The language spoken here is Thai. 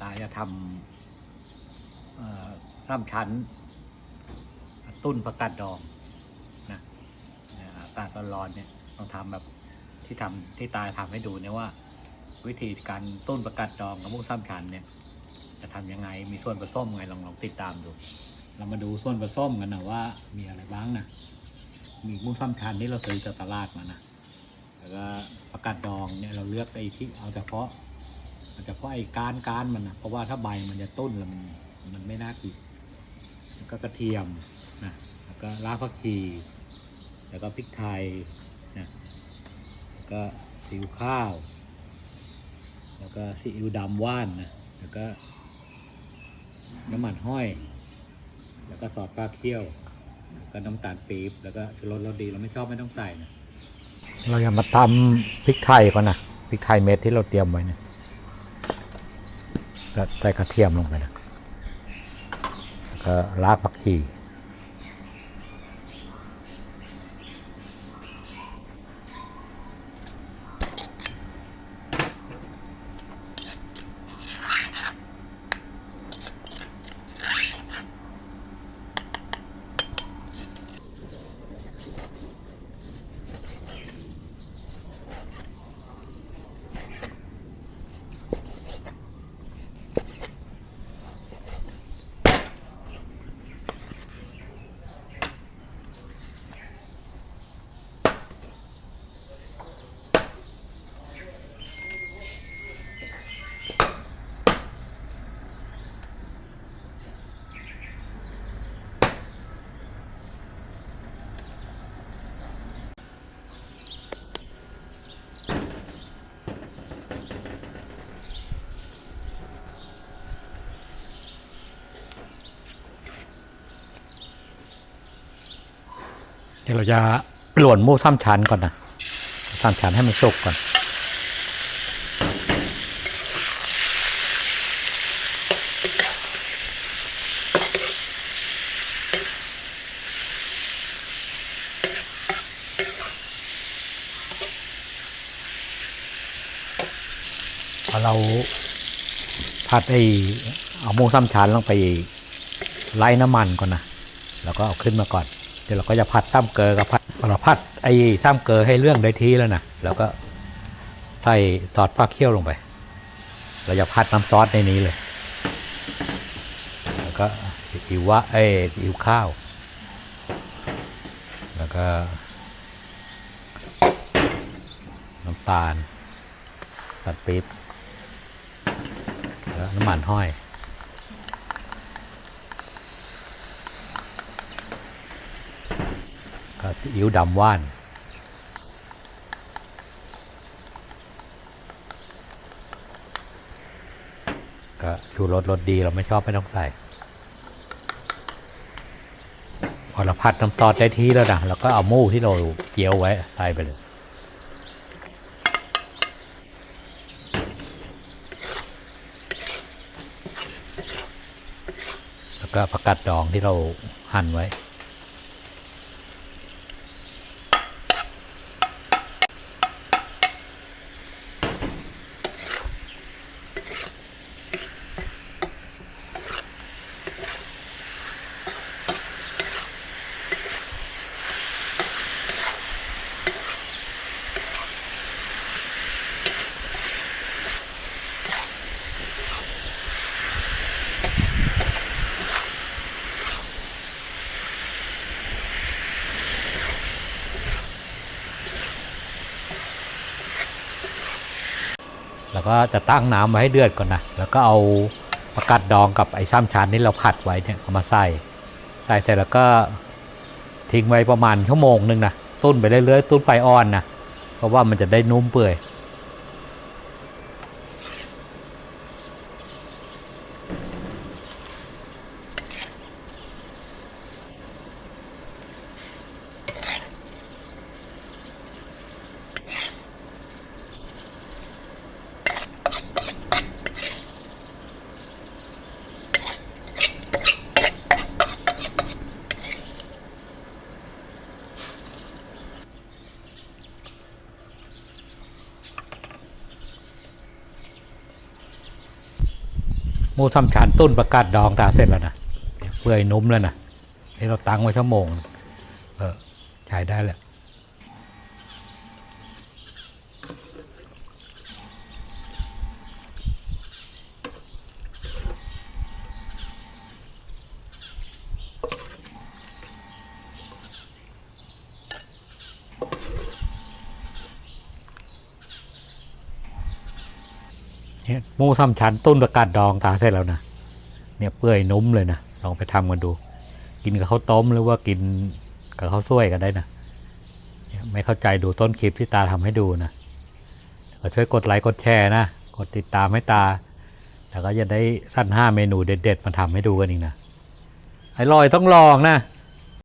ตาจะทำเอ่อซ้ำชั้น ตุ้นประกาศดองนะอากาศร้อนๆเนี่ยต้องทำแบบที่ทำที่ตาทำให้ดูเนี่ยว่า วิธีการตุ้นประกาศดองกับมุ้งซ้ำชั้นเนี่ย จะทำยังไงมีส่วนผสมไงลองลองติดตามดู เรามาดูส่วนผสมกันนะว่า มีอะไรบ้างนะมีมุ้งซ้ำชั้นที่เราซื้อจากตลาดมานะแล้วก็ประกาศดองเนี่ยเราเลือกไอ้ที่เอาเฉพาะ อาเฉพาะไอ้กานก้านมันนะเพราะว่าถ้าใบมันจะต้นแล้วมันมันไม่น่ากินแล้วก็กระเทียมนะแล้วก็รากผักชี แล้วก็พริกไทยนะแล้วก็ซีอิ๊วข้าว แล้วก็ซีอิ๊วดำว่านนะแล้วก็น้ำมันห้อย แล้วก็ซอสปลาเคี่ยว แล้วก็น้ำตาลปี๊บแล้วก็ชูรสรสดีเราไม่ชอบไม่ต้องใส่นะเราจะมาตำพริกไทยก่อนนะพริกไทยเม็ดที่เราเตรียมไว้เนี่ย ก็ใส่กระเทียมลงไปนะแล้วก็รากผักชี ดี๋ยวเราจะหลวนหมูซ้ำชั้นก่อนนะซ้ำชั้นให้มันสุกก่อนพอเราผัดไอ้เอาหมูซ้ำชั้นลงไปไล่น้ำมันก่อนนะแล้วก็เอาขึ้นมาก่อน ดี๋ยวเราก็จะผัดซ้ำเกลือกับผัดเราผัดไอ้ซ้ำเกลือให้เรื่องได้ทีแล้วนะแล้วก็ใส่ซอสปลาเคี่ยวลงไป เราจะผัดน้ำซอสในนี้เลย แล้วก็อิววะเอ้อิวข้าว แล้วก็น้ำตาลตัดปี๊บแล้วน้ำมันห้อย ก็ซีอิ๊วดำว่านก็ชูรสรสดีเราไม่ชอบไม่ต้องใส่พอเราผัดน้ำซอสได้ที่แล้วนะเราก็เอาหมูที่เราเจียวไว้ใส่ไปเลยแล้วก็ผักกาดดองที่เราหั่นไว้ แล้วก็จะตั้งน้ำไว้ให้เดือดก่อนนะ แล้วก็เอาประกัดดองกับไอ้ซ้ำชานที่เราผัดไว้เนี่ยเอามาใส่ ใส่เสร็จแล้วก็ทิ้งไว้ประมาณชั่วโมงหนึ่งนะตุ้นไปเรื่อยๆตุ้นไฟอ่อนนะ เพราะว่ามันจะได้นุ่มเปื่อย มูสามชั้นตุ้นประกาศดองตาเสร็จแล้วนะเปื่อยนุ่มแล้วนะนี่เราตั้งไว้ชั่วโมงเออใช้ได้แล้ว เนี่ยหมูสามชั้นต้นประกาศดองตาเสร็จแล้วนะเนี่ยเปื่อยนุ่มเลยนะลองไปทำกันดู กินกับข้าวต้มหรือว่ากินกับข้าวสวยก็ได้นะนไม่เข้าใจดูต้นคลิปที่ตาทำให้ดูนะก็ช่วยกดไลค์กดแชร์นะกดติดตามให้ตา แล้วก็จะได้สั้นห้าเมนูเด็ด ๆ มาทำให้ดูกันอีกนะไอ้ลอยต้องลองนะ